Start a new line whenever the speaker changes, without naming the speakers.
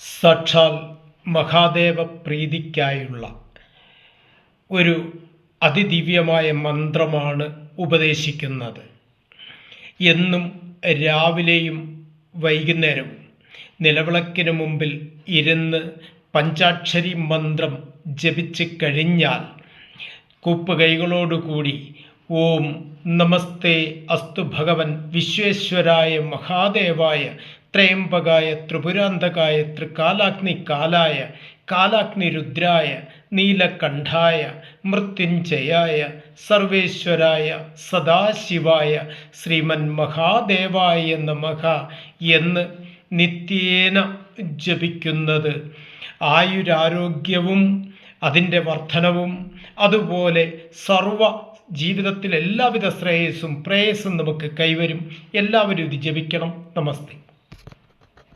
സാക്ഷാൽ മഹാദേവ പ്രീതിക്കായുള്ള ഒരു അതിദിവ്യമായ മന്ത്രമാണ് ഉപദേശിക്കുന്നത്. എന്നും രാവിലെയും വൈകുന്നേരവും നിലവിളക്കിന് മുമ്പിൽ ഇരുന്ന് പഞ്ചാക്ഷരി മന്ത്രം ജപിച്ച് കഴിഞ്ഞാൽ കൂപ്പുകൈകളോടുകൂടി ഓം നമസ്തേ അസ്തു ഭഗവൻ വിശ്വേശ്വരായ മഹാദേവായ ത്രയംബകായ ത്രിപുരാന്തകായ ത്രികാലാഗ്നി കാലായ കാലാഗ്നി രുദ്രായ നീലകണ്ഠായ മൃത്യുഞ്ജയായ സർവേശ്വരായ സദാശിവായ ശ്രീമൻ മഹാദേവായ നമഃ എന്ന് നിത്യേന ജപിക്കുന്നത്. ആയുരാരോഗ്യവും അതിന്റെ വർധനവും അതുപോലെ സർവ ജീവിതത്തിൽ എല്ലാവിധ ശ്രേയസ്സും പ്രേയസ്സും നമുക്ക് കൈവരും. എല്ലാവരും ഇത് ജപിക്കണം. നമസ്തേ.